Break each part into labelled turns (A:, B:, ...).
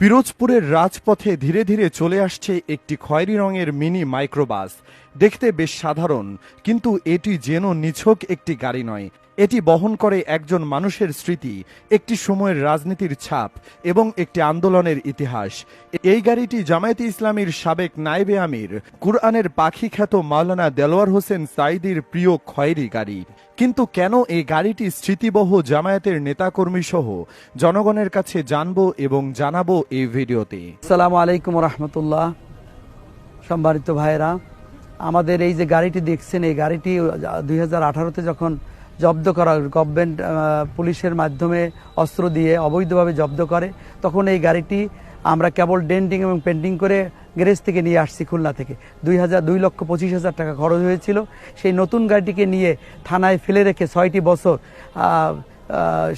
A: পিরোজপুরের রাজপথে ধীরে ধীরে চলে আসছে একটি খয়েরি রঙের মিনি মাইক্রোবাস। দেখতে বেশ সাধারণ, কিন্তু এটি যেন নিছক একটি গাড়ি নয়। এটি বহন করে একজন মানুষের স্মৃতি, একটি সময়ের রাজনীতির ছাপ এবং একটি আন্দোলনের ইতিহাস। এই গাড়িটি জামায়াতে ইসলামীর সাবেক নায়েবে আমির, কুরআনের পাখি খ্যাত মাওলানা দেলোয়ার হোসেন সাইদির প্রিয় খয়েরি গাড়ি। কিন্তু কেন এই গাড়িটি স্মৃতিবহ জামায়াতের নেতাকর্মী সহ জনগণের কাছে জানব এবং জানাব এই ভিডিওতে।
B: আসসালামু আলাইকুম রহমতুল্লাহ। সম্মানিত ভাইরা আমাদের এই যে গাড়িটি দেখছেন, এই গাড়িটি দুই হাজার যখন জব্দ করা গভর্নমেন্ট পুলিশের মাধ্যমে অস্ত্র দিয়ে অবৈধভাবে জব্দ করে, তখন এই গাড়িটি আমরা কেবল ডেন্টিং এবং পেন্টিং করে গ্যারেজ থেকে নিয়ে আসছি খুলনা থেকে। দুই হাজার, দুই লক্ষ পঁচিশ হাজার টাকা খরচ হয়েছিল। সেই নতুন গাড়িটিকে নিয়ে থানায় ফেলে রেখে ছয়টি বছর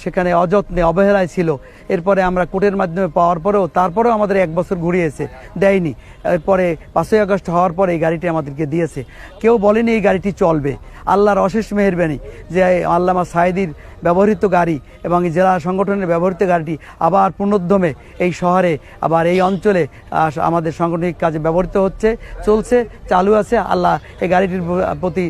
B: সেখানে অযত্নে, অবহেলায় ছিল। এরপরে আমরা কোর্টের মাধ্যমে পাওয়ার পরেও, তারপরেও আমাদের এক বছর ঘুরিয়েছে, দেয়নি। এরপরে পাঁচই আগস্ট হওয়ার পরে এই গাড়িটি আমাদেরকে দিয়েছে। কেউ বলেনি এই গাড়িটি চলবে। আল্লাহর অশেষ মেহেরবানি যে আল্লামা সাইদির ব্যবহৃত গাড়ি এবং জেলা সংগঠনের ব্যবহৃত গাড়িটি আবার পুনর্দমে এই শহরে, আবার এই অঞ্চলে আমাদের সাংগঠনিক কাজে ব্যবহৃত হচ্ছে, চলছে, চালু আছে। আল্লাহ এই গাড়িটির প্রতি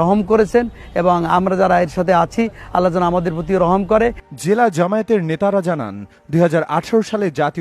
B: রহম করেছেন এবং আমরা যারা এর সাথে আছি, আল্লাহ যেন আমাদের প্রতি রহম করে।
A: জেলা জামায়াতের নেতারা জানান, দুই হাজার আঠেরো সালে জাতীয়